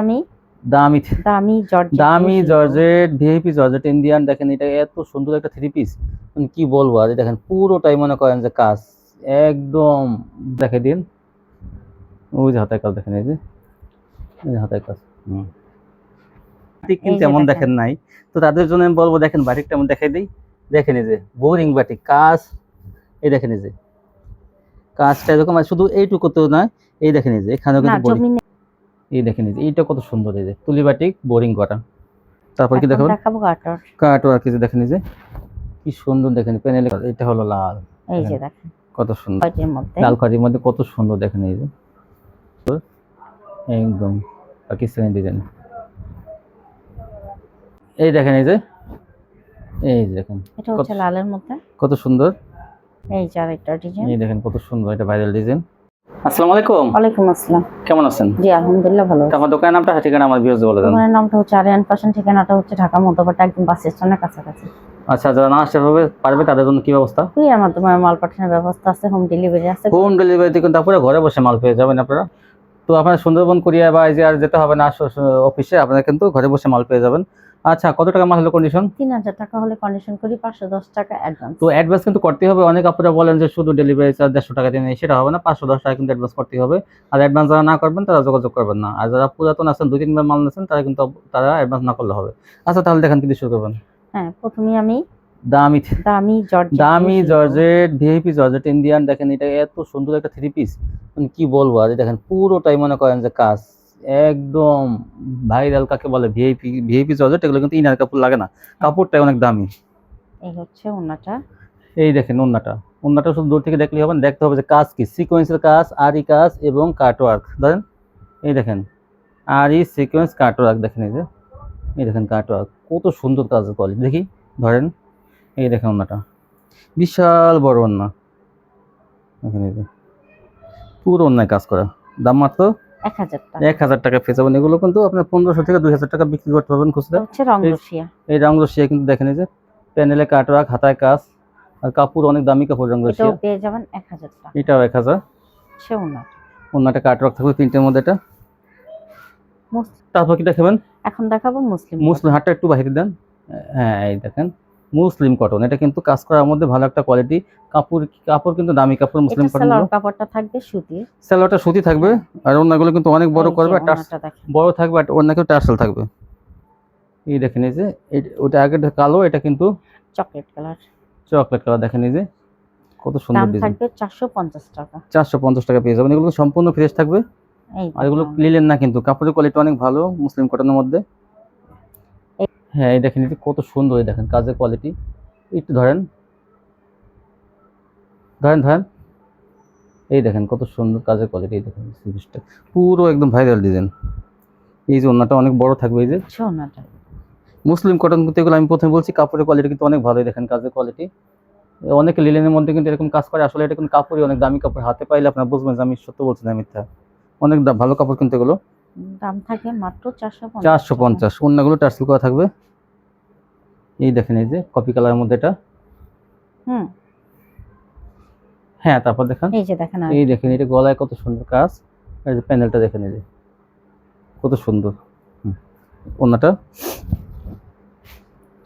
আমি দামি দামি জর্জেট দামি জর্জেট ভিআইপি জর্জেট ইন্ডিয়ান দেখেন এটা এত সুন্দর একটা থ্রি পিস মানে কি বলব আর দেখেন পুরোটাই মনে করেন যে কাজ। একদম দেখে দিন। ওই যে হাতের কাজ দেখেন এই যে। এই হাতের কাজ হুম। বাটিক কিন্তু এমন দেখেন। নাই। তো তাদের জন্য আমি বলব দেখেন বাটিকটা আমি দেখাই দিই। দেখেন এই যে বোরিং বাটিক কাজ। এই দেখেন এই যে কাজটা এরকম শুধু এইটুকুতেও নয় এই দেখেন এই যে এখানেও কিন্তু এই দেখেন এইটা কত সুন্দর এই যে তুলি বাটিক বোরিং করা। তারপর কি দেখাবো? গাটর কাট ওয়ার্ক এই যে দেখেন এই যে কি সুন্দর দেখেন প্যানেল এটা হলো লাল। এই যে। দেখেন কত সুন্দর। লাল খাড়ির মধ্যে কত সুন্দর দেখেন এই যে। একদম পাকিস্তানি ডিজাইন এই দেখেন এই যে এই দেখেন এটা হচ্ছে লালের মধ্যে। কত সুন্দর। এই যে আরেকটা ডিজাইন এই দেখেন কত সুন্দর এটা ভাইরাল ডিজাইন আসসালামু আলাইকুম। ওয়ালাইকুম আসসালাম। কেমন আছেন? জি আলহামদুলিল্লাহ ভালো আছি। আমার দোকানের নামটা ঠিকানা আমার ভিউজ বলে দেন। দোকানের নামটা হচ্ছে আরিয়ান ফ্যাশন ঠিকানাটা হচ্ছে ঢাকা মধ্যপাটা একদম বাস স্ট্যান্ডের কাছাকাছি। আচ্ছা যারা না আসতে পারবে পারবে তাদের জন্য কি ব্যবস্থা? কুরিয়ার মাধ্যমে মাল পাঠানোর ব্যবস্থা আছে হোম ডেলিভারি আছে। হোম ডেলিভারিতে কিন্তু আপনারা ঘরে বসে মাল পেয়ে যাবেন আপনারা। তো আপনারা সুন্দরবন কুরিয়া বা এই যে আর যেতে হবে না অফিসে আপনারা কিন্তু ঘরে বসে মাল পেয়ে যাবেন। আচ্ছা কত টাকা মাল হলো কন্ডিশন তিন হাজার টাকা হলে কন্ডিশন করি পাঁচশো দশ টাকা অ্যাডভান্স তো অ্যাডভান্স কিন্তু করতে হবে। অনেক আপনারা বলেন যে শুধু ডেলিভারি চার্জ দেড়শো টাকা দিয়ে নেই সেটা হবে না পাঁচশো দশ টাকা কিন্তু অ্যাডভান্স করতে হবে। আর অ্যাডভান্স যারা না করবেন তারা যোগাযোগ করবেন না। আর যারা পুরাতন আছেন দুই তিনবার মাল নিয়েছেন তারা কিন্তু তারা অ্যাডভান্স না করলে হবে। আচ্ছা তাহলে দেখেন কিন্তু শুরু করবেন। হ্যাঁ প্রথমে আমি দামি দামি জর্জেট দামি জর্জেট ভিআইপি জর্জেট ইন্ডিয়ান দেখেন এটা এত সুন্দর একটা থ্রি পিস মানে কি বলব আর দেখেন পুরোটাই মনে করেন যে কাজ। একদম ভাইরাল কাকে বলে? ভিআইপি ভিআইপি জর্জেট এগুলো কিন্তু ইনার কাপড় লাগে না। কাপড়টাই অনেক দামি। এই হচ্ছে ওনাটা এই দেখেন ওন্নাটা। ওন্নাটা শুধু দূর থেকে দেখলেই হবে দেখতে হবে যে কাজ কি। সিকোয়েন্সের কাজ আরি কাজ এবং কাটওয়ার্ক ধরেন এই দেখেন আরি সিকোয়েন্স কাটওয়ার্ক দেখেন এই যে। এই দেখেন কাটওয়ার্ক কত সুন্দর কাজ কোয়ালিটি দেখি ধরেন এই দেখেন ওন্নাটা। বিশাল বড় ওন্না। দেখেন এই যে। পুরো অন্যায় কাজ করা। দাম মাত্র এক হাজার টাকা। এক হাজার টাকা পেয়ে যাবেন এগুলো কিন্তু আপনার পনেরোশো থেকে দুই হাজার টাকা বিক্রি করতে পারবেন খুচরা। হচ্ছে রংরসিয়া এই রংরসিয়া কিন্তু দেখেন এই যে প্যানেলে কাটওয়ার্ক হাতায় কাজ আর কাপড় অনেক দামি কাপড় রংরসিয়া এটাও পেয়ে যাবেন এক হাজার টাকা। এটাও এক হাজার। সে ওনাটা অন্যটা কাটওয়ার্ক থাকবে তিনটের মধ্যে এটা। তারপর কি দেখাবেন এখন দেখাবো মুসলিম। মুসলিম হাটটা একটু বাইরে দেন। হ্যাঁ এই দেখেন। মুসলিম কটন এটা কিন্তু কাজ করার মধ্যে ভালো একটা কোয়ালিটি কাপড় কাপড় কিন্তু দামি কাপড় মুসলিম কটন কাপড়টা থাকবে সুতির স্যালোয়ারটা সুতি থাকবে আর অন্যগুলো কিন্তু অনেক বড় করবে বড় থাকবে আর অন্যকেও টার্সেল থাকবে। এই দেখেন এই যে ওটা আগে কালো এটা কিন্তু চকলেট কালার চকলেট কালার দেখেন এই যে কত সুন্দর ডিজাইন থাকবে চারশো পঞ্চাশ টাকা। চারশো পঞ্চাশ টাকা পেয়ে যাবেন। এগুলো সম্পূর্ণ ফ্রেশ থাকবে। এই আর এগুলো। লিলেন না কিন্তু। কাপড়ের কোয়ালিটি অনেক ভালো মুসলিম কটনের মধ্যে। হ্যাঁ এই দেখেন যে কত সুন্দর এই দেখেন কাজের কোয়ালিটি একটু ধরেন। ধরেন ধরেন। এই দেখেন কত সুন্দর কাজের কোয়ালিটি এই দেখেন সিরিজটা পুরো একদম ভাইরাল ডিজাইন এই যে ওনাটা অনেক বড় থাকবে এই যে। ওনাটা মুসলিম কটন কিন্তু এগুলো আমি প্রথমে বলছি কাপড়ের কোয়ালিটি কিন্তু অনেক ভালোই দেখেন কাজের কোয়ালিটি অনেক লিলেনের মধ্যে কিন্তু এরকম কাজ করে আসলে এটা কিন্তু কাপড়ই অনেক দামি কাপড় হাতে পাইলে আপনারা বুঝবেন যে আমি সত্য বলছি না মিথ্যা। অনেক ভালো কাপড় কিন্তু এগুলো। দাম থাকবে মাত্র চারশো চারশো পঞ্চাশ। অন্যগুলো টার্সেল করা থাকবে? এই দেখেন এই যে কপি কালারের মধ্যে এটা। হুম। হ্যাঁ তারপর দেখেন। এই যে দেখেন এই দেখেন এটা গলায় কত সুন্দর কাজ। এই যে প্যানেলটা দেখেন এই যে কত সুন্দর। হুম। ওড়নাটা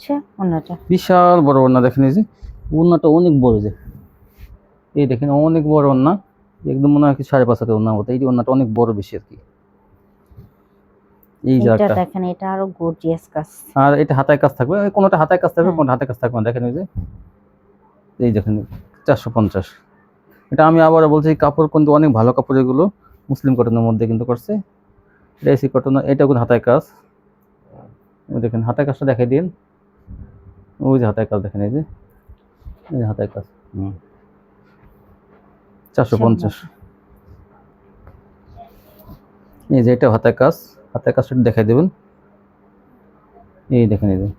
হচ্ছে ওনাটা বিশাল বড় ওড়না দেখেন এই যে ওড়নাটা অনেক বড় যে। এই দেখেন অনেক বড় ওড়না একদম মনে হয় কি সাড়ে পাঁচ হাতের ওড়না মতো। এই যে ওড়নাটা অনেক বড় বেশি আর কি। এই যে এটা একটা দেখেন এটা আরও গর্জিয়াস কাজ। আর এটা হাতায় কাজ থাকবে? কোনোটা হাতায় কাজ থাকবে হ্যাঁ। কোনটা হাতে কাজ থাকবে দেখেন এই যে এই দেখেন এটা আমি আবার বলছি কাপড় কিন্তু অনেক ভালো কাপড় এগুলো। মুসলিম কটনের মধ্যে কিন্তু করছে। এটা এসি কটন এটা কিন্তু হাতায় কাজ। দেখেন হাতায় কাজটা দেখাই দিন। ওই যে হাতায় কাজ দেখেন এই যে। এই যে হাতায় কাজ হুম। চারশো পঞ্চাশ। এই যে এটা হাতায় কাজ। হাতায় কাজটা দেখাই দেবেন। এই দেখেন এই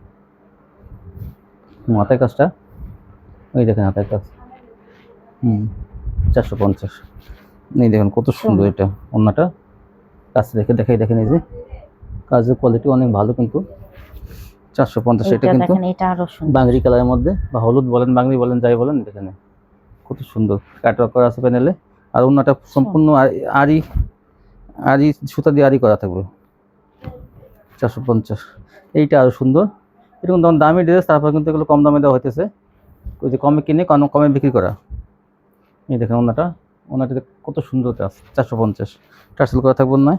হাতের কাজটা। ওই দেখেন হাতের কাজ। হুম চারশো পঞ্চাশ। এই দেখেন কত সুন্দর এটা অন্যটা কাজ দেখে দেখাই দেখেন এই যে। কাজের কোয়ালিটি অনেক ভালো কিন্তু। চারশো পঞ্চাশ এটা কিন্তু বাংরি কালারের মধ্যে বা হলুদ বলেন বাংরি বলেন যাই বলেন দেখেন। কত সুন্দর। কাটওয়ার্ক করা আছে প্যানেলে আর অন্যটা সম্পূর্ণ আ- আরি আরি সুতা দিয়ে আরি করা থাকবে। চারশো পঞ্চাশ। এইটা আরও সুন্দর। এরকম তখন দামি ড্রেস তারপর কিন্তু এগুলো কম দামে দেওয়া হইতেছে। ওই যে কমে কিনে কম কমে বিক্রি করা। এই দেখেন ওনাটা। ওনাটা কত সুন্দর কাজ চারশো পঞ্চাশ। টার্সেল করা থাকব না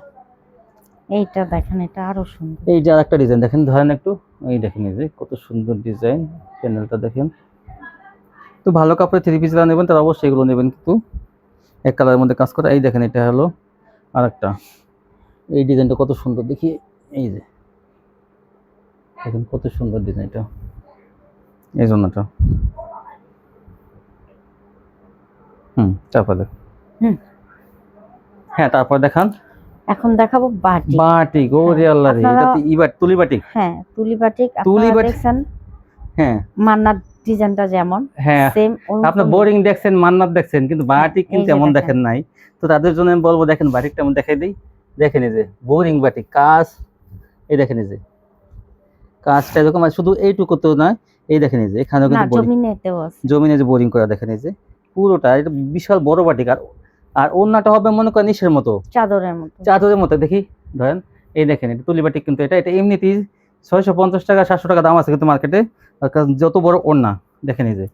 এইটা দেখেন এটা আরও সুন্দর। এই যে আরেকটা ডিজাইন দেখেন ধরেন একটু। এই দেখেন এই যে কত সুন্দর ডিজাইন প্যানেলটা দেখেন। তো ভালো কাপড়ে থ্রি পিস যারা নেবেন তারা অবশ্যই এগুলো নেবেন কিন্তু। এক কালারের মধ্যে কাজ করা। এই দেখেন এটা হলো আরেকটা। এই ডিজাইনটা কত সুন্দর। দেখি এই যে। দেখেন কত সুন্দর ডিজাইনটা এই জন্যটা হুম তারপর হুম। হ্যাঁ তারপর দেখান। এখন দেখাবো বাটি বাটিক ও রে আল্লাহ রে এটা তো ইবাট তুলি বাটিক। হ্যাঁ তুলি বাটিক তুলি আপনারা বাটিক। হ্যাঁ। মান্নার ডিজাইনটা যেমন হ্যাঁ সেম আপনার বোরিং দেখছেন মান্নাত দেখছেন কিন্তু বাটিক কিন্তু যে এমন দেখেন। দেখেন নাই। তো তাদের জন্য আমি বলব দেখেন বাটিকটা আমি দেখাই দিই। দেখেন এই যে বোরিং বাটিক কাজ এই দেখেন এই যে। কাজটা এরকম শুধু এইটুকুতেও নয় এই দেখেন এই যে এখানেও কিন্তু জমিনে যে বোরিং করা দেখেন এই যে পুরোটা এটা বিশাল বড় বাটিক। আর অন্যটা হবে মনে করেন ইসের মতো। চাদরের মতো। চাদরের মতো দেখি ধরেন এই দেখেন এটা তুলি বাটিক কিন্তু এটা এটা এমনিতেই ছয়শো পঞ্চাশ টাকা সাতশো টাকা দাম আছে কিন্তু মার্কেটে যত বড় ওড়না দেখেন এই যে।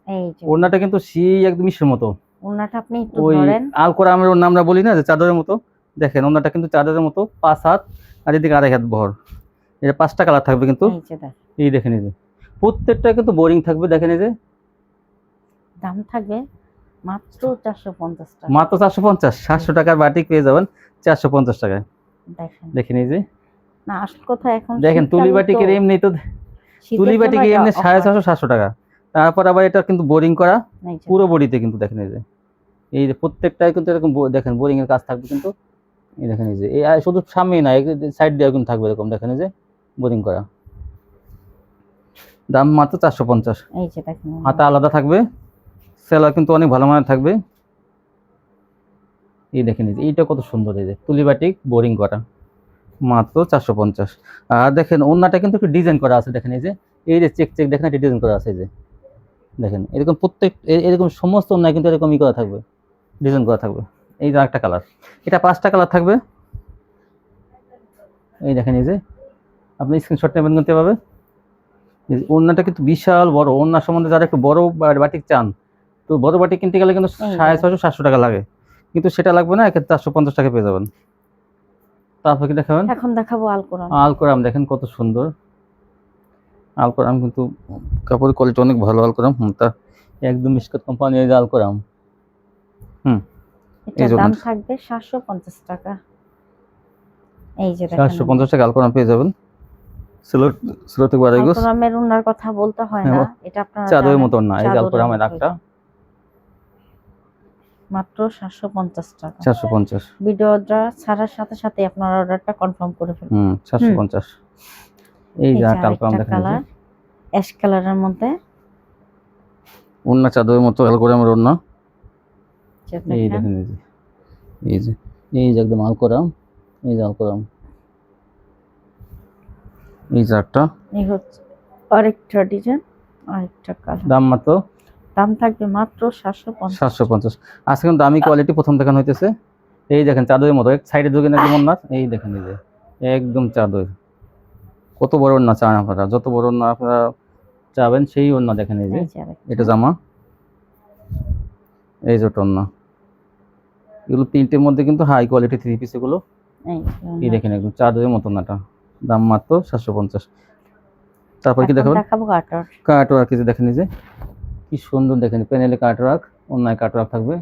ওড়নাটা কিন্তু সেই একদম ইসের মতো। ওনাটা আপনি ওই ধরেন। আলকোরা আমের ওর আমরা বলি না যে চাদরের মতো। দেখেন ওনাটা কিন্তু চাদরের মতো পাঁচ হাত আর এদিকে আড়াই হাত বহর এটা পাঁচটা কালার থাকবে কিন্তু। এই দেখে। দেখ যে। প্রত্যেকটা কিন্তু বোরিং থাকবে দেখেন এই যে। দাম থাকবে মাত্র চারশো পঞ্চাশ টাকা। মাত্র চারশো পঞ্চাশ সাতশো টাকার বাটিক পেয়ে যাবেন চারশো পঞ্চাশ টাকায়। দেখে এই যে। না আসল কথা এখন দেখেন তুলি বাটিকের এমনি তো তুলি বাটিকে এমনি সাড়ে। চারশো সাতশো টাকা। তারপর আবার এটা কিন্তু বোরিং করা পুরো বডিতে কিন্তু দেখেন এই যে। এই যে প্রত্যেকটাই কিন্তু এরকম দেখেন বোরিং এর কাজ থাকবে কিন্তু। এই দেখেন এই যে। এই শুধু সামনেই না সাইড দিয়ে কিন্তু থাকবে এরকম দেখেন এই যে। বোরিং করা। দাম মাত্র চারশো পঞ্চাশ। হাতা আলাদা থাকবে সেলার কিন্তু অনেক ভালো মানের থাকবে। এই দেখেন এই যে এইটা কত সুন্দর এই যে তুলিবাটিক বোরিং করা। মাত্র চারশো পঞ্চাশ। আর দেখেন ওন্নাটা কিন্তু একটু ডিজাইন করা আছে দেখেন এই যে এই যে চেক চেক দেখেন একটা ডিজাইন করা আছে এই যে। দেখেন এরকম প্রত্যেক এরকম সমস্ত অন্যায় কিন্তু এরকমই করা থাকবে ডিজাইন করা থাকবে। এই যে একটা কালার এটা পাঁচটা কালার থাকবে। এই দেখেন এই যে আপনি স্ক্রিনশট নেবেন কিনতে এই ওড়নাটা কিন্তু বিশাল বড়। ওড়নার সম্বন্ধে যারা একটু বড় বাটিক চান তো বড় বাটিক কিনতে গেলে কিন্তু সাড়ে ছয়শো সাতশো টাকা লাগে। কিন্তু সেটা লাগবে না এক্ষেত্রে চারশো পঞ্চাশ টাকা পেয়ে যাবেন। তারপর কি দেখাবেন? এখন দেখাবো আলকোরান আলকোরাম দেখেন কত সুন্দর। আলকোরাম কিন্তু কাপড়ের কোয়ালিটি অনেক ভালো আলকোরাম হুম তা একদম মিসকাত কোম্পানি এই যে আলকোরাম হুম জন্য। দাম থাকবে সাতশো পঞ্চাশ টাকা। এই যে দেখেন। চারশো পঞ্চাশ টাকা আলকোরাম পেয়ে যাবেন। সিলোট কথা বলতে হয় না এটা আপনারা চাদরের জানেন। না এই মাত্র টাকা। ভিডিওটা ছাড়ার সাথে সাথে আপনার অর্ডারটা কনফার্ম করে ফেলুন। হুম যে দেখেন কালার অ্যাশ কালারের মধ্যে। ওড়না চাদরের মতো আলকোরামের ওড়না। এই দেখেন এই যে। এই যে এই যে একদম আলকোরাম এই যে আলকোরাম। এই যে একটা এই হচ্ছে আরেকটা ডিজাইন আরেকটা কালার দাম মাত্র? দাম থাকবে মাত্র সাতশো পঞ্চাশ। সাতশো পঞ্চাশ। আজকে কিন্তু দামি কোয়ালিটি প্রথম দেখানো হইতেছে। এই দেখেন চাদরের মতো। সাইডে ঢুকে না যেমন না এই দেখেন এই যে। একদম চাদর। কত বড় ওড়না চান আপনারা। যত বড় ওড়না আপনারা চাবেন সেই ওড়না দেখেন এই যে। এটা জামা। এই যে ওড়না। এগুলো তিনটের মধ্যে কিন্তু হাই কোয়ালিটি থ্রি পিস এগুলো। এই। দেখেন একদম চাদরের মতো নাটা দাম মাত্র সাতশো পঞ্চাশ। তারপর কি দেখাবো? কাটওয়ার্ক যে দেখেন যে কি সুন্দর দেখেন প্যানেলে কাটওয়ার্ক অন্যায় কাটওয়ার্ক থাকবে।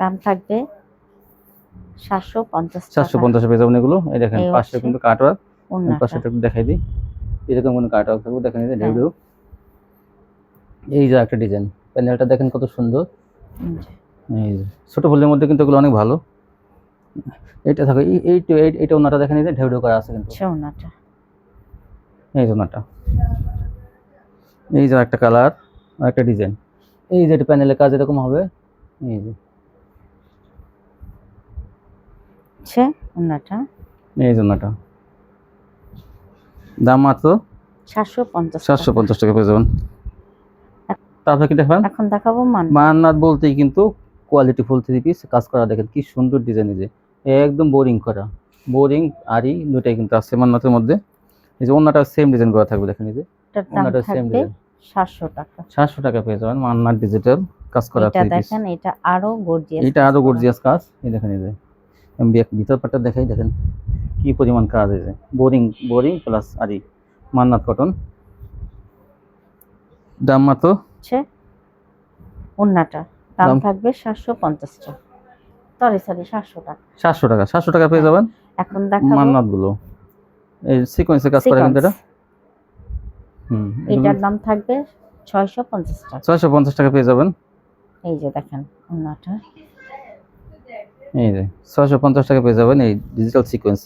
দাম থাকবে সাতশো পঞ্চাশ চারশো পঞ্চাশ পেয়ে যাবেন এগুলো। এই দেখেন পাশে হচ্ছে কিন্তু কাটওয়ার্ক টাকা পাশেটা একটু দেখাই দিই। এরকম কোনো কাটওয়ার্ক থাকবে দেখেন এই যে ঢেউ হ্যাঁ। ঢেউ এই যে একটা ডিজাইন প্যানেলটা দেখেন কত সুন্দর। এই যে ছোট ফুলের মধ্যে কিন্তু এগুলো অনেক ভালো। এটা থাকে এই এইটা ওনাটা দেখেন এই যে ঢেউ ঢেউ করা আছে কিন্তু। সোনাটা এই যে ওনাটা। এই যে একটা কালার আর একটা ডিজাইন। এই যে প্যানেলের কাজ এরকম হবে। এই যে। হচ্ছে ওনাটা। এই যে ওনাটা। দাম মাত্র? সাতশো পঞ্চাশ সাতশো পঞ্চাশ টাকা পেয়ে যাবেন। তারপরে কি দেখবেন? এখন দেখাবো মান। মান্নাত বলতেই কিন্তু কোয়ালিটি ফুল থ্রি পিস কাজ করা দেখেন কি সুন্দর ডিজাইন যে। একদম বোরিং করা। বোরিং আরি দুটাই কিন্তু আছে মান্নাতের মধ্যে। এই যে অন্যটা সেম ডিজাইন করা থাকবে দেখেন এই যে। অন্যটা সেম ডিজাইন সাতশো টাকা। সাতশো টাকা পেয়ে যাবেন মান্নার ডিজিটাল কাজ করা এটা থ্রি পিস দেখেন এটা আরও গর্জিয়াস এটা আরও গর্জিয়াস কাজ। এই দেখেন এই যে। এমবি এক ভিতর পাটটা দেখাই দেখেন কি পরিমাণ কাজ এই যে। বোরিং বোরিং প্লাস আরি মান্নাত কটন দাম মাত্র হচ্ছে ওন্নাটা দাম? থাকবে সাতশো পঞ্চাশ টাকা। সরি সরি সাতশো টাকা। সাতশো টাকা সাতশো টাকা পেয়ে যাবেন। এখন দেখাবো। মান্নাতগুলো এই সিকোয়েন্সে কাজ করে কিন্তু এটা? হুম এটার দাম থাকবে ছয়শো পঞ্চাশ টাকা। ছয়শো পঞ্চাশ টাকা পেয়ে যাবেন। এই যে দেখেন ওন্নাটা এই যে ছয়শো পঞ্চাশ টাকা পেয়ে যাবেন এই ডিজিটাল সিকোয়েন্স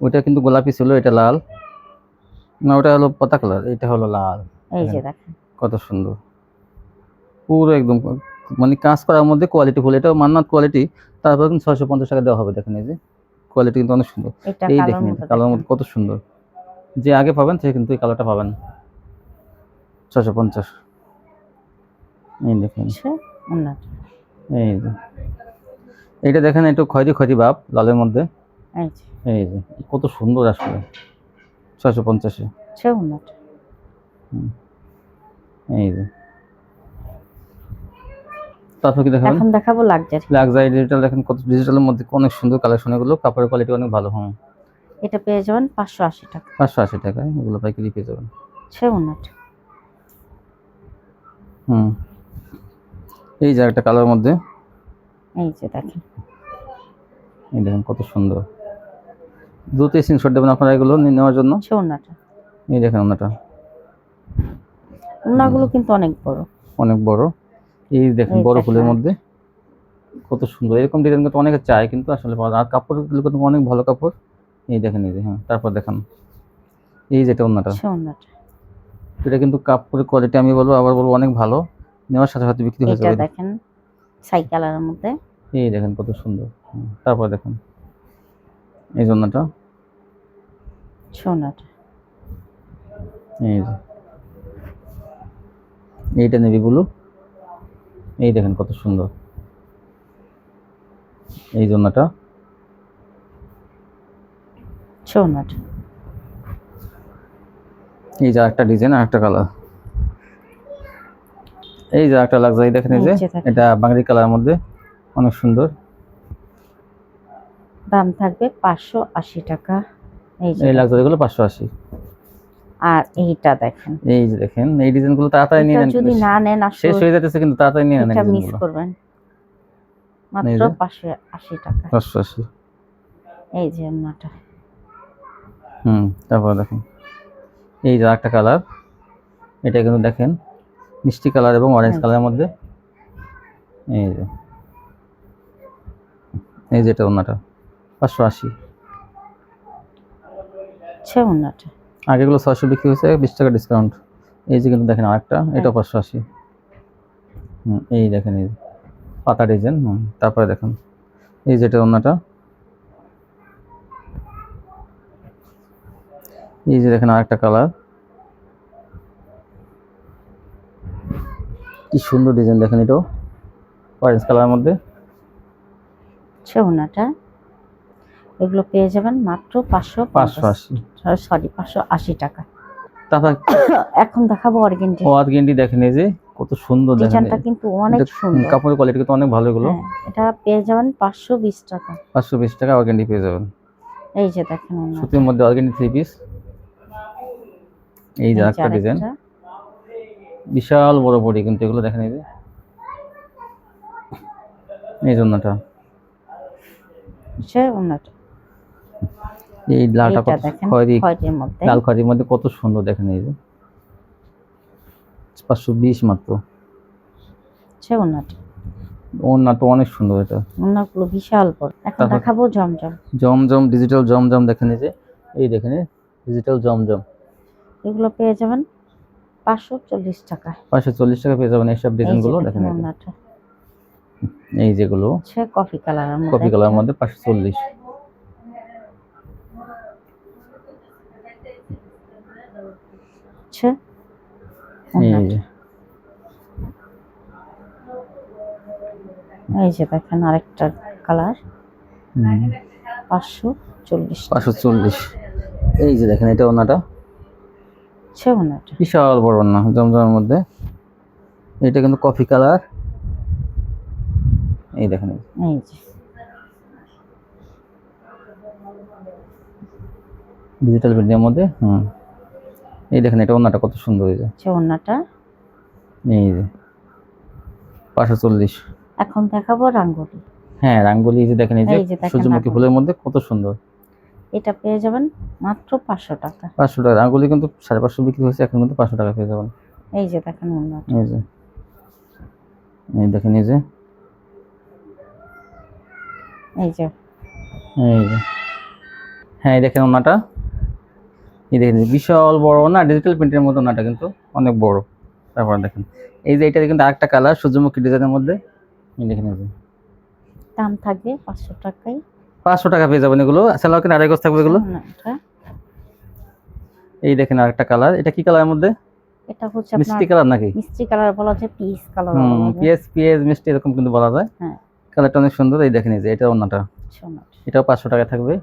ওইটা কিন্তু গোলাপি ছিল এটা লাল। না ওটা হলো পাতা কালার এটা হলো লাল। এই যে। দেখেন। কত সুন্দর। পুরো একদম মানে কাজ করার মধ্যে কোয়ালিটি ফুল এটাও মান্নাত কোয়ালিটি তারপর কিন্তু ছয়শো পঞ্চাশ টাকা দেওয়া হবে দেখেন এই যে। কোয়ালিটি কিন্তু অনেক সুন্দর। এটা এই দেখেন কালার মধ্যে কত সুন্দর। যে আগে পাবেন সে কিন্তু এই কালারটা পাবেন। ছয়শো পঞ্চাশ। এই দেখেন। এই যে। এইটা দেখেন একটু খয়রি খয়রি ভাব লালের মধ্যে। এই যে। কত সুন্দর আসলে। ছয়শো পঞ্চাশে। এই যে। তারপর কি দেখাবেন? এখন দেখাবো লাক্সারি লাক্সারি ডিজিটাল দেখেন কত ডিজিটালের মধ্যে অনেক সুন্দর কালেকশন এগুলো। কাপড়ের কোয়ালিটি অনেক ভালো হুম। এটা পেয়ে যাবেন পাঁচশো আশি টাকা। পাঁচশো আশি টাকায় এগুলো পাইকারি পেয়ে যাবেন। ওন্নাটা হুম। এই যে একটা কালার মধ্যে। এই যে দেখেন। এই দেখেন কত সুন্দর। দ্রুত স্ক্রিনশট দেবেন আপনারা এগুলো নিয়ে নেওয়ার জন্য। ওন্নাটা এই দেখেন ওনাটা। ওন্নাগুলো কিন্তু অনেক বড়। অনেক বড়। এই দেখেন বড় ফুলের মধ্যে। কত সুন্দর। এরকম ডিজাইন কিন্তু অনেকে চায় কিন্তু আসলে পাওয়া। আর কাপড়গুলো কিন্তু অনেক ভালো কাপড়। এই দেখেন এই যে হ্যাঁ তারপর দেখান। এই যেটা ওনাটা হচ্ছে এটা কিন্তু কাপড়ের কোয়ালিটি আমি বলব আবার বলব অনেক ভালো। নেওয়ার সাথে সাথে বিক্রি হয়ে যাবে। দেখেন সাই কালারের মধ্যে। এই দেখেন কত সুন্দর। হুম, তারপর দেখেন। এই জন্যটা হচ্ছে ওন্নাটা। এই যে। এইটা নেভি ব্লু। এই দেখেন কত সুন্দর। এই জন্যটা। এই যে একটা ডিজাইন আর একটা কালার এই যে একটা লাক্সারি দেখেন এই যে এটা বাঙালি কালার মধ্যে অনেক সুন্দর। দাম থাকবে পাঁচশো আশি টাকা। এই যে এই লাক্সারি গুলো পাঁচশো আশি। আর এইটা দেখেন। এই যে দেখেন এই ডিজাইনগুলো তাড়াতাড়ি নিয়ে নেন যদি না নেন আসলে শেষ হয়ে যাচ্ছে কিন্তু তাড়াতাড়ি নিয়ে নেন এটা মিস করবেন। মাত্র যে। পাঁচশো আশি টাকা। পাঁচশো আশি। এই যে ওন্নাটা হুম তারপর দেখেন। এই যে একটা কালার। এটা কিন্তু দেখেন মিষ্টি কালার এবং অরেঞ্জ। কালারের মধ্যে। এই যে। এই যেটা ওনাটা পাঁচশো আশি। হচ্ছে ওন্নাটা আগেগুলো ছয়শো বিক্রি হয়েছে বিশ টাকা ডিসকাউন্ট এই যে কিন্তু দেখেন আরেকটা এটা পাঁচশো আশি। হুম এই দেখেন এই পাতা ডিজাইন হুম তারপরে দেখেন এই যেটা অন্যটা এই যে দেখেন আরেকটা কালার কি সুন্দর ডিজাইন দেখেন এটাও অরেঞ্জ কালারের মধ্যে। ওন্নাটা। এগুলো পেয়ে যাবেন মাত্র পাঁচশো পাঁচশো আশি। সরি পাঁচশো আশি টাকা। তারপর এখন দেখাবো অর্গেন্টি ওয়াদ গেন্ডি দেখেন এই যে কত সুন্দর দেখেন। ডিজাইনটা কিন্তু অনেক সুন্দর। কাপড়ের কোয়ালিটি কিন্তু অনেক ভালো এগুলো। হ্যাঁ, এটা পেয়ে যাবেন পাঁচশো বিশ টাকা। পাঁচশো বিশ টাকা অর্গেন্ডি পেয়ে যাবেন। এই যে দেখেন সুতির মধ্যে অর্গেন্ডি থ্রি পিস এই যে একটা ডিজাইন বিশাল বড় বডি কিন্তু এগুলো দেখেন এই যে। এই জন্যটা হচ্ছে ওন্নাটা। এই লালটা কত খয়েরি লাল খয়েরির মধ্যে কত সুন্দর দেখেন এই যে। পাঁচশো বিশ মাত্র। হচ্ছে ওন্নাটা। ওনা তো অনেক সুন্দর এটা। ওন্নাগুলো বিশাল বড়। এখন দেখাবো জমজম। জমজম ডিজিটাল জমজম দেখেন এই যে। এই দেখেন ডিজিটাল জমজম। এগুলো পেয়ে যাবেন পাঁচশো চল্লিশ টাকা। পাঁচশো চল্লিশ টাকা পেয়ে যাবেন এইসব ডিজাইনগুলো দেখেন এই যেগুলো। হচ্ছে কফি কালারের মধ্যে কপি কালার মধ্যে পাঁচশো চল্লিশ। হচ্ছে? এই যে। দেখেন আরেকটা কালার। পাঁচশো চল্লিশ পাঁচশো চল্লিশ। এই যে দেখেন এটা ওনাটা। সে ওনাটা। বিশাল বড় ওনা জমজমের মধ্যে। এটা কিন্তু কফি কালার। এই দেখেন। এই। যে। ডিজিটাল প্রিন্টের মধ্যে? হুম। এই দেখেন এটা ওনাটা কত সুন্দর এই যে। সে ওনাটা এই যে পাঁচশো চল্লিশ। এখন দেখাবো রাঙ্গুলি। হ্যাঁ রাঙ্গুলি এই যে দেখেন এই যে সূর্যমুখী ফুলের মধ্যে কত সুন্দর। এটা পেয়ে যাবেন মাত্র পাঁচশো টাকা। পাঁচশো টাকা। রাঙ্গুলি কিন্তু সাড়ে পাঁচশো বিক্রি হয়েছে এখন কিন্তু পাঁচশো টাকা পেয়ে যাবেন। এই যে দেখেন ওনাটা এই যে এই দেখেন এই যে। এই যে। এই যে। হ্যাঁ এই দেখেন ওনাটা এই দেখেন বিশাল বড় না ডিজিটাল প্রিন্টের মতো ওনাটা কিন্তু অনেক বড়। তারপর দেখেন এই যে এটা কিন্তু আরেকটা কালার সূর্যমুখী ডিজাইনের মধ্যে। এই দেখেন দাম থাকবে পাঁচশো টাকাই পাঁচশো টাকা পেয়ে যাবেন এগুলো। সালোয়ার কিন্তু আড়াই গজ থাকবে এগুলো। এই দেখেন আরেকটা কালার এটা কি কালারের মধ্যে? এটা হচ্ছে আপনার মিষ্টি কালার নাকি? মিষ্টি কালার বলা হচ্ছে পিস কালার হুম পিএস পিএস মিষ্টি এরকম কিন্তু বলা যায়। হ্যাঁ। কালারটা অনেক সুন্দর। এই দেখেন এই যে এটা ওনাটা সোনাটা এটাও পাঁচশো টাকা থাকবে।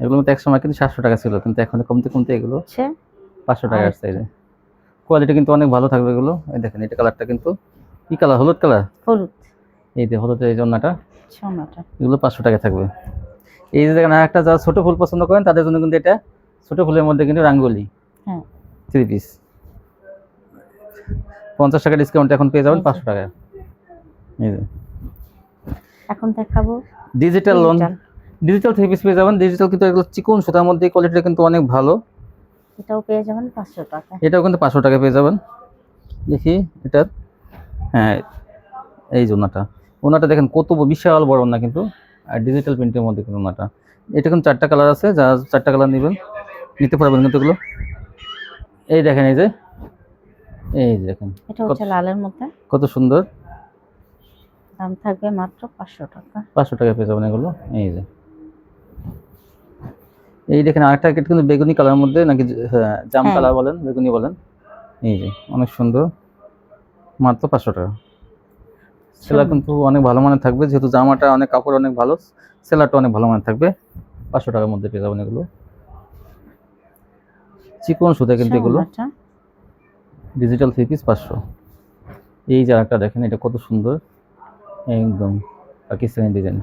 এগুলো মধ্যে এক সময় কিন্তু সাতশো টাকা ছিল কিন্তু এখন কমতে কমতে এগুলো পাঁচশো টাকা আসছে এই যে। কোয়ালিটি কিন্তু অনেক ভালো থাকবে এগুলো। এই দেখেন এটা কালারটা কিন্তু কি কালার হলুদ কালার হলুদ। এই যে হলুদ এই জন্যটা এগুলো পাঁচশো টাকা থাকবে। এই যে দেখেন একটা যারা ছোটো ফুল পছন্দ করেন তাদের জন্য কিন্তু এটা ছোটো ফুলের মধ্যে কিন্তু রাঙ্গোলি। হ্যাঁ। থ্রি পিস পঞ্চাশ টাকা ডিসকাউন্ট এখন পেয়ে যাবেন পাঁচশো টাকা। এই যে। এখন দেখাবো digital lawn. Digital three piece পেয়ে যাবেন। ডিজিটাল কিন্তু এগুলো চিকন সুতার মধ্যে কোয়ালিটিটা কিন্তু অনেক ভালো। এটাও পেয়ে যাবেন পাঁচশো টাকা। এটাও কিন্তু পাঁচশো টাকা পেয়ে যাবেন। দেখি এটার হ্যাঁ এই যে ওনাটা। ওনাটা দেখেন কত বিশাল বড় ওনা কিন্তু। আর ডিজিটাল প্রিন্টের মধ্যে কিন্তু ওনাটা। এটা কিন্তু চারটা কালার আছে যা চারটা কালার নেবেন। নিতে পারবেন কিন্তু এগুলো। এই দেখেন এই যে। এই যে দেখেন এটা হচ্ছে লালের মধ্যে। কত সুন্দর। দাম থাকবে মাত্র পাঁচশো টাকা। পাঁচশো টাকা পেয়ে যাবেন এগুলো। এই যে। এই দেখেন আরেকটা এটা কিন্তু বেগুনি কালার মধ্যে নাকি হ্যাঁ, জাম হ্যাঁ। কালার বলেন বেগুনি বলেন। এই যে অনেক সুন্দর। মাত্র পাঁচশো টাকা। সেলার কিন্তু অনেক ভালো মানের থাকবে যেহেতু জামাটা অনেক কাপড় অনেক ভালো সেলারটা অনেক ভালো মানের থাকবে। পাঁচশো টাকার মধ্যে পেয়ে যাবেন এগুলো। চিকন সুতা কিন্তু এগুলো। ডিজিটাল থ্রি পিস পাঁচশো। এই যে আরেকটা দেখেন এটা কত সুন্দর। একদম পাকিস্তানি ডিজাইন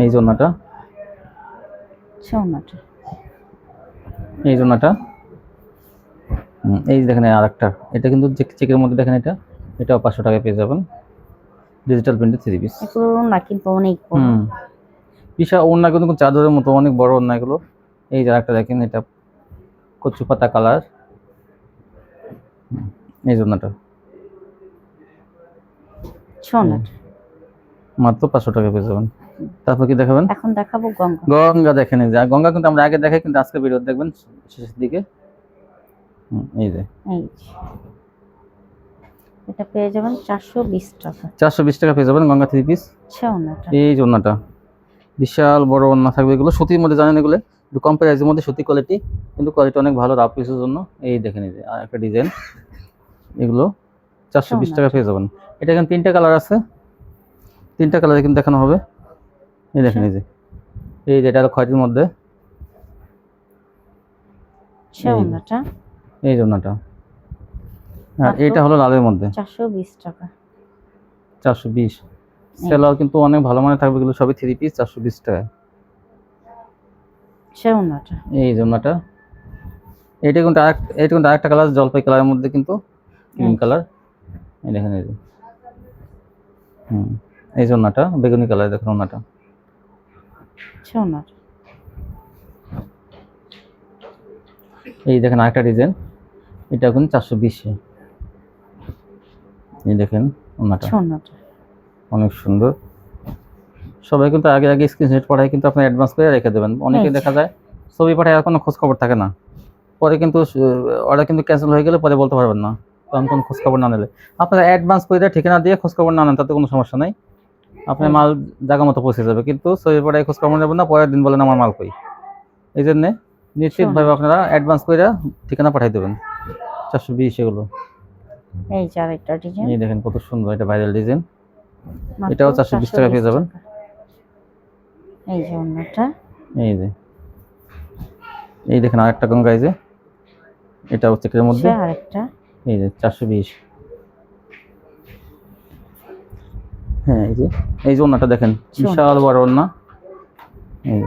এই জন্যটা সোনাটা এই জন্যটা হুম, এই দেখেন আরেকটা এটা কিন্তু চেক- চেকের মধ্যে দেখেন এটা এটাও পাঁচশো টাকায় পেয়ে যাবেন। ডিজিটাল প্রিন্টের থ্রি পিস এগুলো না কিন্তু অনেক হুম। বিশাল ওড়না কিন্তু চাদরের মতো অনেক বড় ওড়না এগুলো। এই যে একটা দেখেন এটা কচু পাতা কালার। এই জন্যটা সোনাটা মাত্র পাঁচশো টাকা পেয়ে যাবেন। তারপর কি দেখাবেন? এখন দেখাবো গঙ্গা। গঙ্গা দেখেন এই যে। গঙ্গা কিন্তু আমরা আগে দেখাই কিন্তু আজকে ভিডিও দেখবেন। শেষের দিকে। এই যে। এটা পেয়ে যাবেন চারশো বিশ টাকা। চারশো বিশ টাকা পেয়ে যাবেন গঙ্গা থ্রি পিস সোনাটা এই যে ওড়নাটা বিশাল বড় ওড়না থাকবে এগুলো। সুতির মধ্যে জানেন এগুলো? একটু কম প্রাইসের মধ্যে সুতি কোয়ালিটি কিন্তু কোয়ালিটি অনেক ভালো রাফ পিসের জন্য। এই দেখেন এই যে আর একটা ডিজাইন এগুলো চারশো বিশ টাকা পেয়ে যাবেন। এটা এখন তিনটা কালার আছে। তিনটা কালারে কিন্তু দেখানো হবে। এই দেখেন এই যে। এই যে এটা হলো খয়েরির মধ্যে। সোনাটা এই জন্যটা আর? এটা হলো লালের মধ্যে। চারশো বিশ টাকা। চারশো বিশ। সেলার কিন্তু অনেক ভালো মানে থাকবে এগুলো সবই থ্রি পিস চারশো বিশ টাকা সোনাটা এই জন্যটা এটা কিন্তু আরেক এটা কিন্তু আরেকটা কালার জলপাই কালারের মধ্যে কিন্তু আচ্ছা। কালার এই দেখেন এই হুম। এই জন্যটা বেগুনি কালার দেখুন ওনাটা এই দেখেন আরেকটা ডিজাইন। এটা কিন্তু চারশো বিশে। এই দেখেন ওনাটা। অনেক সুন্দর। সবাই কিন্তু আগে আগে স্ক্রিনশট পাঠায় কিন্তু আপনি অ্যাডভান্স করে রেখে দেবেন। অনেকে আচ্ছা। দেখা যায় ছবি পাঠায় আর কোনো খোঁজ খবর থাকে না। পরে কিন্তু অর্ডার কিন্তু ক্যান্সেল হয়ে গেলে পরে বলতে পারবেন না। কারণ কোনো খোঁজ খবর না নিলে। আপনারা অ্যাডভান্স করে দেয় ঠিকানা দিয়ে খোঁজ খবর না নেন তাতে কোনো সমস্যা নাই। আপনার আচ্ছা। মাল জায়গা মতো পৌঁছে যাবে। কিন্তু ছবি পাঠায় খোঁজ খবর নেবেন না পরের দিন বলেন আমার মাল কই। এই জন্যে নিশ্চিতভাবে আপনারা অ্যাডভান্স করে ঠিকানা পাঠিয়ে দেবেন। চারশো বিশ এগুলো। এই যে আরেকটা ডিজাইন এই দেখেন কত সুন্দর এটা ভাইরাল ডিজাইন এটাও 420 টাকা পেয়ে যাবেন। এই যে অন্যটা। এই যে। এই দেখেন আরেকটা গঙ্গা এই যে। এটা হচ্ছে মধ্যে। আরেকটা। এই যে চারশো বিশ। হ্যাঁ এই যে এই যে ওন্নাটা দেখেন। বিশাল বড় এই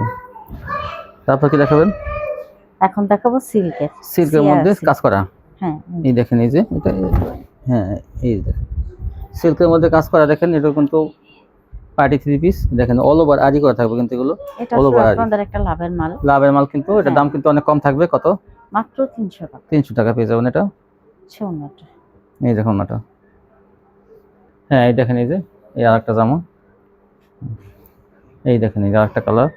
তারপর কি দেখাবেন? এখন দেখাবো সিল্কের সিল্কের মধ্যে কাজ করা। হ্যাঁ এই দেখেন এই যে এটা হ্যাঁ এই দেখেন। সিল্কের মধ্যে কাজ করা দেখেন এটা কিন্তু পার্টি থ্রি পিস। দেখেন অল ওভার আজই করা থাকবে কিন্তু এগুলো এটা আর কি। আপনাদের একটা লাভের মাল। লাভের মাল কিন্তু এটার হ্যাঁ। দাম কিন্তু অনেক কম থাকবে কত? মাত্র তিনশো টাকা। তিনশো টাকা পেয়ে যাবেন এটা। অন্যটা এই দেখুন ওটা হ্যাঁ এই দেখেন এই যে এই আর একটা জামা। এই দেখেন এই যে আরেকটা কালার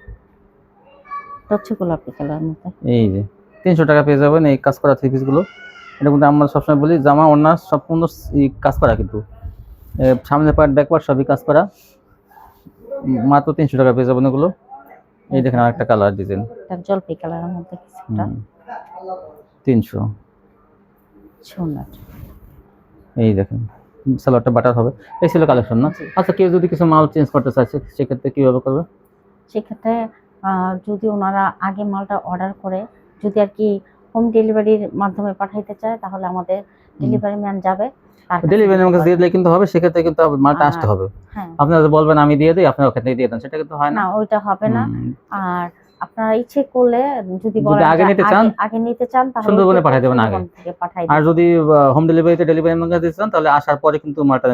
হচ্ছে গোলাপি কালার মতো। এই যে তিনশো টাকা পেয়ে যাবেন এই কাজ করা থ্রি পিসগুলো এটা কিন্তু আমরা সবসময় বলি জামা অন্য সম্পূর্ণ কাজ করা কিন্তু। সামনে পার্ট ব্যাক পার্ট সবই কাজ করা। মাত্র তিনশো টাকা পেয়ে যাবেন এগুলো। এই দেখেন আরেকটা কালার ডিজাইন এটা কালারের মধ্যে কিছুটা তিনশো। এই দেখেন। সালোয়ারটা বাটার হবে। এই ছিল কালেকশন না? আচ্ছা কেউ যদি কিছু মাল চেঞ্জ করতে চাইছে সেক্ষেত্রে কীভাবে করবে? সেক্ষেত্রে যদি ওনারা আগে মালটা অর্ডার করে যদি আর কি হোম ডেলিভারির মাধ্যমে পাঠাইতে চায় তাহলে আমাদের ডেলিভারি ম্যান যাবে ডেলিভারি আমাকে দিয়ে দিলে কিন্তু হবে সেক্ষেত্রে কিন্তু মালটা আসতে হবে। হ্যাঁ। আপনারা বলবেন আমি দিয়ে দিই আপনারা ওখান দিয়ে দেন সেটা কিন্তু হয় না। ওইটা হবে না। আর আপনারা ইচ্ছে করলে যদি আগে নিতে চান, আগে নিতে চান তাহলে সুন্দরবনে পাঠিয়ে দেবেন আগে। আর যদি হোম ডেলিভারিতে ডেলিভারি আমাকে দিতে চান তাহলে আসার পরে কিন্তু মালটা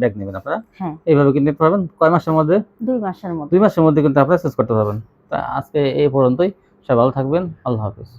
ব্যাগ নেবেন আপনারা। হ্যাঁ। এইভাবে কিন্তু নিতে পারবেন। কয় মাসের মধ্যে? দুই মাসের মধ্যে। দুই মাসের মধ্যে কিন্তু আপনারা শেষ করতে পারবেন। তা আজকে এই পর্যন্তই। সবাই ভালো থাকবেন। আল্লাহ হাফিজ।